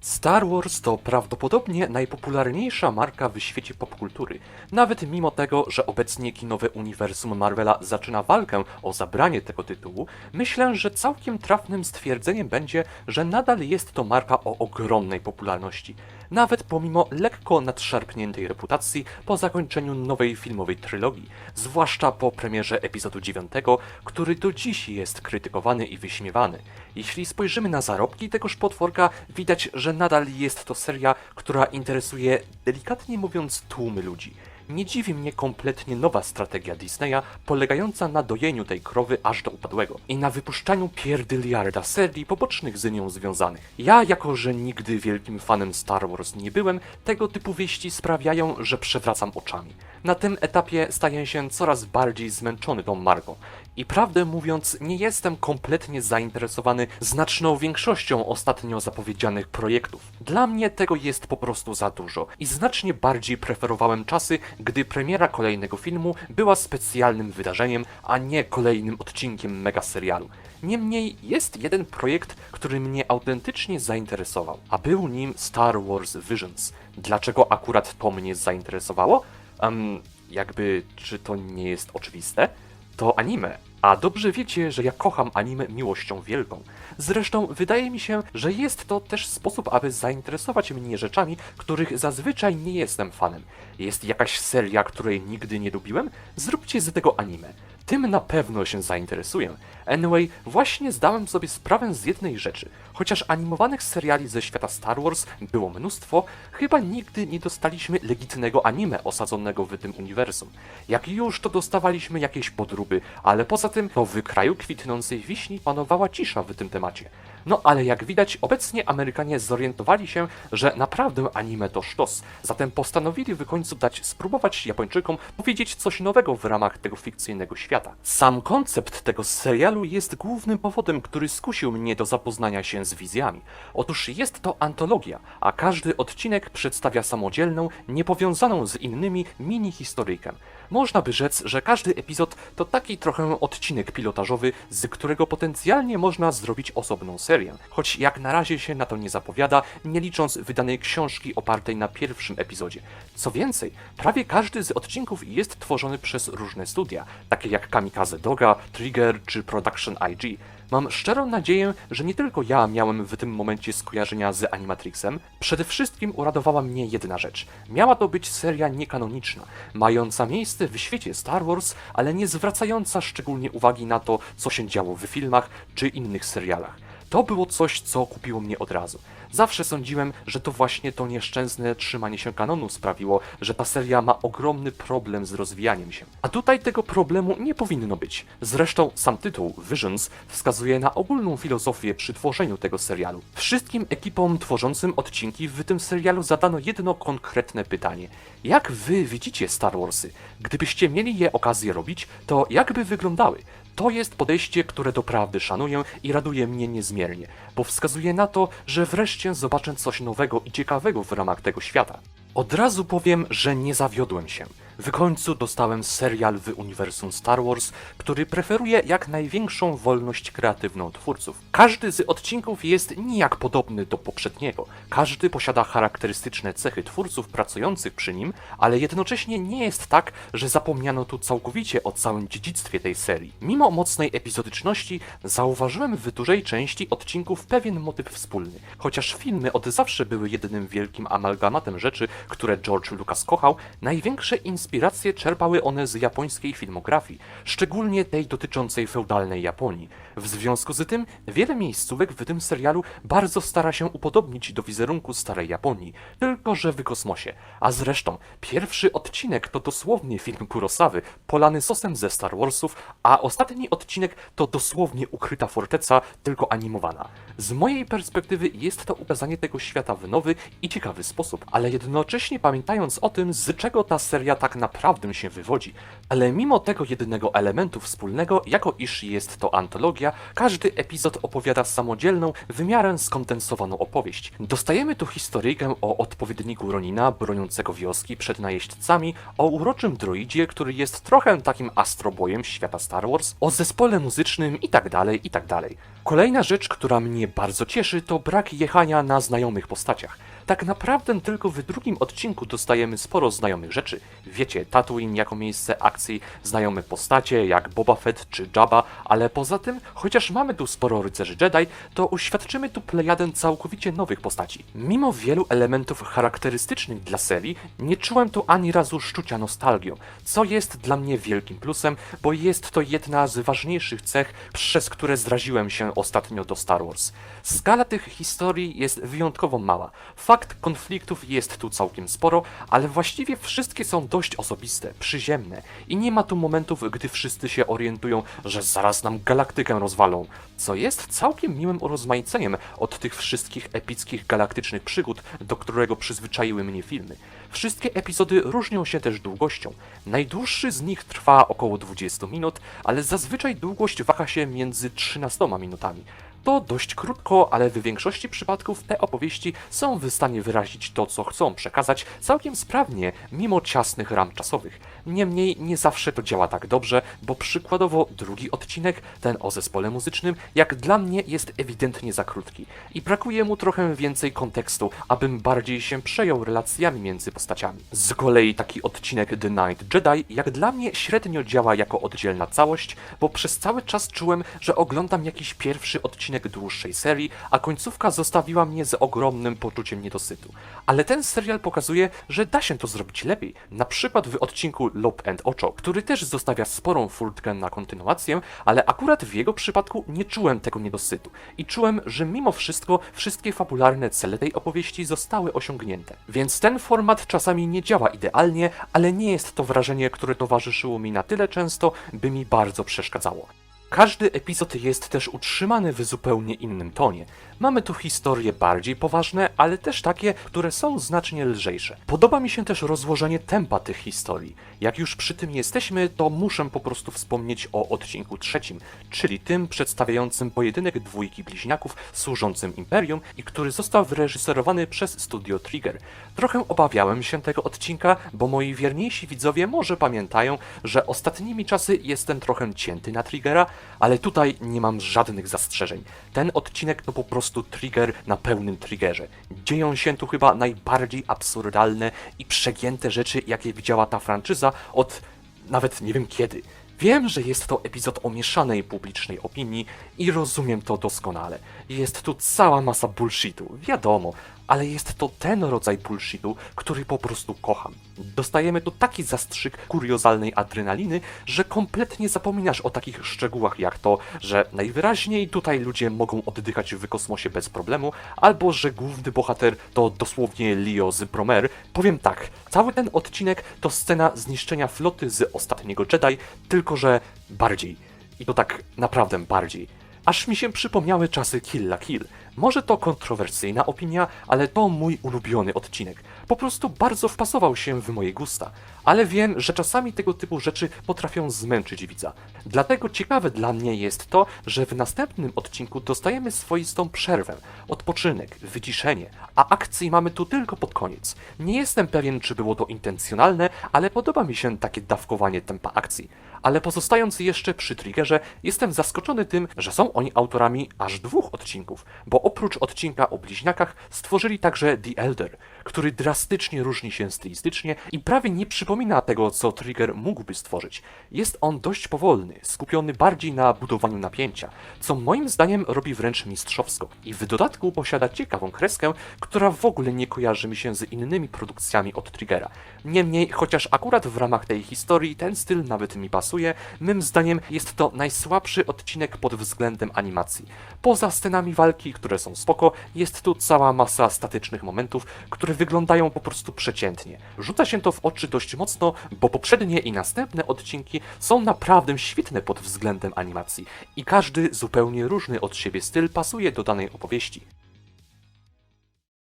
Star Wars to prawdopodobnie najpopularniejsza marka w świecie popkultury, nawet mimo tego, że obecnie kinowe uniwersum Marvela zaczyna walkę o zabranie tego tytułu, myślę, że całkiem trafnym stwierdzeniem będzie, że nadal jest to marka o ogromnej popularności, nawet pomimo lekko nadszarpniętej reputacji po zakończeniu nowej filmowej trylogii, zwłaszcza po premierze epizodu 9, który do dziś jest krytykowany i wyśmiewany. Jeśli spojrzymy na zarobki tegoż potworka, widać, że nadal jest to seria, która interesuje, delikatnie mówiąc, tłumy ludzi. Nie dziwi mnie kompletnie nowa strategia Disneya, polegająca na dojeniu tej krowy aż do upadłego i na wypuszczaniu pierdyliarda serii pobocznych z nią związanych. Ja, jako że nigdy wielkim fanem Star Wars nie byłem, tego typu wieści sprawiają, że przewracam oczami. Na tym etapie staję się coraz bardziej zmęczony tą marką. I prawdę mówiąc, nie jestem kompletnie zainteresowany znaczną większością ostatnio zapowiedzianych projektów. Dla mnie tego jest po prostu za dużo i znacznie bardziej preferowałem czasy, gdy premiera kolejnego filmu była specjalnym wydarzeniem, a nie kolejnym odcinkiem mega serialu. Niemniej jest jeden projekt, który mnie autentycznie zainteresował, a był nim Star Wars Visions. Dlaczego akurat to mnie zainteresowało? Um, jakby, czy to nie jest oczywiste? To anime. A dobrze wiecie, że ja kocham anime miłością wielką. Zresztą wydaje mi się, że jest to też sposób, aby zainteresować mnie rzeczami, których zazwyczaj nie jestem fanem. Jest jakaś seria, której nigdy nie lubiłem? Zróbcie z tego anime. Tym na pewno się zainteresuję. Anyway, właśnie zdałem sobie sprawę z jednej rzeczy. Chociaż animowanych seriali ze świata Star Wars było mnóstwo, chyba nigdy nie dostaliśmy legitnego anime osadzonego w tym uniwersum. Jak już, to dostawaliśmy jakieś podróby, ale poza tym, to w kraju kwitnącej wiśni panowała cisza w tym temacie. No ale jak widać, obecnie Amerykanie zorientowali się, że naprawdę anime to sztos, zatem postanowili w końcu dać spróbować Japończykom powiedzieć coś nowego w ramach tego fikcyjnego świata. Sam koncept tego serialu jest głównym powodem, który skusił mnie do zapoznania się z wizjami. Otóż jest to antologia, a każdy odcinek przedstawia samodzielną, niepowiązaną z innymi mini-historyjkę. Można by rzec, że każdy epizod to taki trochę odcinek pilotażowy, z którego potencjalnie można zrobić osobną serię. Choć jak na razie się na to nie zapowiada, nie licząc wydanej książki opartej na pierwszym epizodzie. Co więcej, prawie każdy z odcinków jest tworzony przez różne studia, takie jak Kamikaze Doga, Trigger czy Production IG. Mam szczerą nadzieję, że nie tylko ja miałem w tym momencie skojarzenia z Animatrixem. Przede wszystkim uradowała mnie jedna rzecz. Miała to być seria niekanoniczna, mająca miejsce w świecie Star Wars, ale nie zwracająca szczególnie uwagi na to, co się działo w filmach czy innych serialach. To było coś, co kupiło mnie od razu. Zawsze sądziłem, że to właśnie to nieszczęsne trzymanie się kanonu sprawiło, że ta seria ma ogromny problem z rozwijaniem się. A tutaj tego problemu nie powinno być. Zresztą sam tytuł Visions wskazuje na ogólną filozofię przy tworzeniu tego serialu. Wszystkim ekipom tworzącym odcinki w tym serialu zadano jedno konkretne pytanie. Jak wy widzicie Star Warsy? Gdybyście mieli je okazję robić, to jak by wyglądały? To jest podejście, które doprawdy szanuję i raduje mnie niezmiernie, bo wskazuje na to, że wreszcie zobaczę coś nowego i ciekawego w ramach tego świata. Od razu powiem, że nie zawiodłem się. W końcu dostałem serial w uniwersum Star Wars, który preferuje jak największą wolność kreatywną twórców. Każdy z odcinków jest nijak podobny do poprzedniego. Każdy posiada charakterystyczne cechy twórców pracujących przy nim, ale jednocześnie nie jest tak, że zapomniano tu całkowicie o całym dziedzictwie tej serii. Mimo mocnej epizodyczności, zauważyłem w dużej części odcinków pewien motyw wspólny. Chociaż filmy od zawsze były jedynym wielkim amalgamatem rzeczy, które George Lucas kochał, największe inspiracje czerpały one z japońskiej filmografii, szczególnie tej dotyczącej feudalnej Japonii. W związku z tym, wiele miejscówek w tym serialu bardzo stara się upodobnić do wizerunku starej Japonii, tylko że w kosmosie. A zresztą, pierwszy odcinek to dosłownie film Kurosawy, polany sosem ze Star Warsów, a ostatni odcinek to dosłownie ukryta forteca, tylko animowana. Z mojej perspektywy jest to ukazanie tego świata w nowy i ciekawy sposób, ale jednocześnie pamiętając o tym, z czego ta seria tak naprawdę się wywodzi, ale mimo tego jedynego elementu wspólnego, jako iż jest to antologia, każdy epizod opowiada samodzielną, w miarę skondensowaną opowieść. Dostajemy tu historyjkę o odpowiedniku Ronina broniącego wioski przed najeźdźcami, o uroczym droidzie, który jest trochę takim astrobojem świata Star Wars, o zespole muzycznym i tak dalej, i tak. Kolejna rzecz, która mnie bardzo cieszy, to brak jechania na znajomych postaciach. Tak naprawdę tylko w drugim odcinku dostajemy sporo znajomych rzeczy. Wiecie, Tatooine jako miejsce akcji, znajome postacie jak Boba Fett czy Jabba, ale poza tym, chociaż mamy tu sporo rycerzy Jedi, to uświadczymy tu plejadę całkowicie nowych postaci. Mimo wielu elementów charakterystycznych dla serii, nie czułem tu ani razu szczucia nostalgią, co jest dla mnie wielkim plusem, bo jest to jedna z ważniejszych cech, przez które zraziłem się ostatnio do Star Wars. Skala tych historii jest wyjątkowo mała. Fakt konfliktów jest tu całkiem sporo, ale właściwie wszystkie są dość osobiste, przyziemne i nie ma tu momentów, gdy wszyscy się orientują, że zaraz nam galaktykę rozwalą, co jest całkiem miłym urozmaiceniem od tych wszystkich epickich galaktycznych przygód, do którego przyzwyczaiły mnie filmy. Wszystkie epizody różnią się też długością. Najdłuższy z nich trwa około 20 minut, ale zazwyczaj długość waha się między 13 minutami. To dość krótko, ale w większości przypadków te opowieści są w stanie wyrazić to, co chcą przekazać całkiem sprawnie, mimo ciasnych ram czasowych. Niemniej nie zawsze to działa tak dobrze, bo przykładowo drugi odcinek, ten o zespole muzycznym, jak dla mnie jest ewidentnie za krótki i brakuje mu trochę więcej kontekstu, abym bardziej się przejął relacjami między postaciami. Z kolei taki odcinek The Night Jedi jak dla mnie średnio działa jako oddzielna całość, bo przez cały czas czułem, że oglądam jakiś pierwszy odcinek dłuższej serii, a końcówka zostawiła mnie z ogromnym poczuciem niedosytu. Ale ten serial pokazuje, że da się to zrobić lepiej. Na przykład w odcinku Lob and Ocho, który też zostawia sporą furtkę na kontynuację, ale akurat w jego przypadku nie czułem tego niedosytu. I czułem, że mimo wszystko wszystkie fabularne cele tej opowieści zostały osiągnięte. Więc ten format czasami nie działa idealnie, ale nie jest to wrażenie, które towarzyszyło mi na tyle często, by mi bardzo przeszkadzało. Każdy epizod jest też utrzymany w zupełnie innym tonie. Mamy tu historie bardziej poważne, ale też takie, które są znacznie lżejsze. Podoba mi się też rozłożenie tempa tych historii. Jak już przy tym jesteśmy, to muszę po prostu wspomnieć o odcinku trzecim, czyli tym przedstawiającym pojedynek dwójki bliźniaków służącym Imperium i który został wyreżyserowany przez studio Trigger. Trochę obawiałem się tego odcinka, bo moi wierniejsi widzowie może pamiętają, że ostatnimi czasy jestem trochę cięty na Triggera, ale tutaj nie mam żadnych zastrzeżeń. Ten odcinek to po prostu trigger na pełnym triggerze. Dzieją się tu chyba najbardziej absurdalne i przegięte rzeczy, jakie widziała ta franczyza od nawet nie wiem kiedy. Wiem, że jest to epizod o mieszanej publicznej opinii i rozumiem to doskonale. Jest tu cała masa bullshitu, wiadomo, ale jest to ten rodzaj bullshitu, który po prostu kocham. Dostajemy tu taki zastrzyk kuriozalnej adrenaliny, że kompletnie zapominasz o takich szczegółach jak to, że najwyraźniej tutaj ludzie mogą oddychać w kosmosie bez problemu, albo że główny bohater to dosłownie Leo z Bromer. Powiem tak, cały ten odcinek to scena zniszczenia floty z ostatniego Jedi, tylko że bardziej. I to tak naprawdę bardziej. Aż mi się przypomniały czasy Kill la Kill. Może to kontrowersyjna opinia, ale to mój ulubiony odcinek. Po prostu bardzo wpasował się w moje gusta. Ale wiem, że czasami tego typu rzeczy potrafią zmęczyć widza. Dlatego ciekawe dla mnie jest to, że w następnym odcinku dostajemy swoistą przerwę, odpoczynek, wyciszenie, a akcji mamy tu tylko pod koniec. Nie jestem pewien, czy było to intencjonalne, ale podoba mi się takie dawkowanie tempa akcji. Ale pozostając jeszcze przy Triggerze, jestem zaskoczony tym, że są oni autorami aż dwóch odcinków, bo oprócz odcinka o bliźniakach stworzyli także The Elder, który drastycznie różni się stylistycznie i prawie nie przypomina tego, co Trigger mógłby stworzyć. Jest on dość powolny, skupiony bardziej na budowaniu napięcia, co moim zdaniem robi wręcz mistrzowsko i w dodatku posiada ciekawą kreskę, która w ogóle nie kojarzy mi się z innymi produkcjami od Triggera. Niemniej, chociaż akurat w ramach tej historii ten styl nawet mi pasuje, mym zdaniem jest to najsłabszy odcinek pod względem animacji. Poza scenami walki, które są spoko, jest tu cała masa statycznych momentów, które wyglądają po prostu przeciętnie. Rzuca się to w oczy dość mocno, bo poprzednie i następne odcinki są naprawdę świetne pod względem animacji i każdy zupełnie różny od siebie styl pasuje do danej opowieści.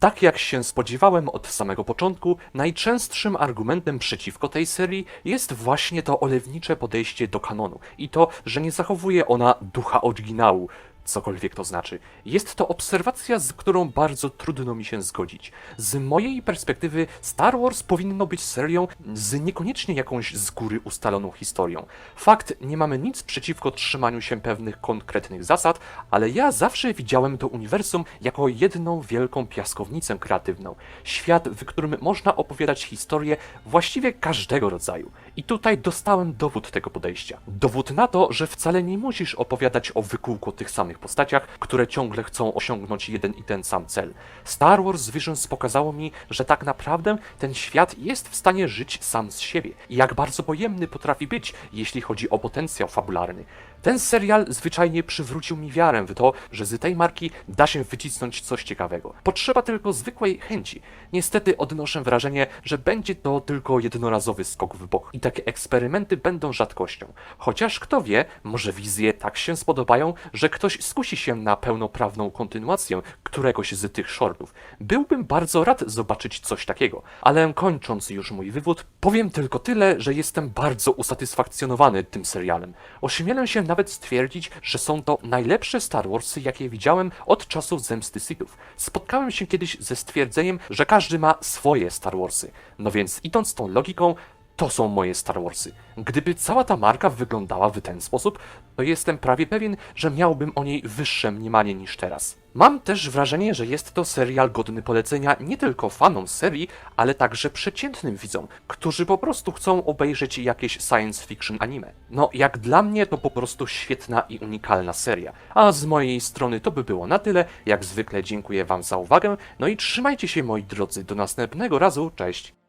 Tak jak się spodziewałem od samego początku, najczęstszym argumentem przeciwko tej serii jest właśnie to olewnicze podejście do kanonu i to, że nie zachowuje ona ducha oryginału, cokolwiek to znaczy. Jest to obserwacja, z którą bardzo trudno mi się zgodzić. Z mojej perspektywy Star Wars powinno być serią z niekoniecznie jakąś z góry ustaloną historią. Fakt, nie mamy nic przeciwko trzymaniu się pewnych konkretnych zasad, ale ja zawsze widziałem to uniwersum jako jedną wielką piaskownicę kreatywną. Świat, w którym można opowiadać historię właściwie każdego rodzaju. I tutaj dostałem dowód tego podejścia. Dowód na to, że wcale nie musisz opowiadać o wykółku tych samych postaciach, które ciągle chcą osiągnąć jeden i ten sam cel. Star Wars Visions pokazało mi, że tak naprawdę ten świat jest w stanie żyć sam z siebie i jak bardzo pojemny potrafi być, jeśli chodzi o potencjał fabularny. Ten serial zwyczajnie przywrócił mi wiarę w to, że z tej marki da się wycisnąć coś ciekawego. Potrzeba tylko zwykłej chęci. Niestety odnoszę wrażenie, że będzie to tylko jednorazowy skok w bok i takie eksperymenty będą rzadkością. Chociaż kto wie, może wizje tak się spodobają, że ktoś skusi się na pełnoprawną kontynuację któregoś z tych shortów. Byłbym bardzo rad zobaczyć coś takiego. Ale kończąc już mój wywód, powiem tylko tyle, że jestem bardzo usatysfakcjonowany tym serialem. Ośmielę się nawet stwierdzić, że są to najlepsze Star Warsy, jakie widziałem od czasów Zemsty Sithów. Spotkałem się kiedyś ze stwierdzeniem, że każdy ma swoje Star Warsy. No więc idąc tą logiką, to są moje Star Warsy. Gdyby cała ta marka wyglądała w ten sposób, to jestem prawie pewien, że miałbym o niej wyższe mniemanie niż teraz. Mam też wrażenie, że jest to serial godny polecenia nie tylko fanom serii, ale także przeciętnym widzom, którzy po prostu chcą obejrzeć jakieś science fiction anime. No, jak dla mnie to po prostu świetna i unikalna seria. A z mojej strony to by było na tyle. Jak zwykle dziękuję Wam za uwagę, no i trzymajcie się moi drodzy, do następnego razu, cześć!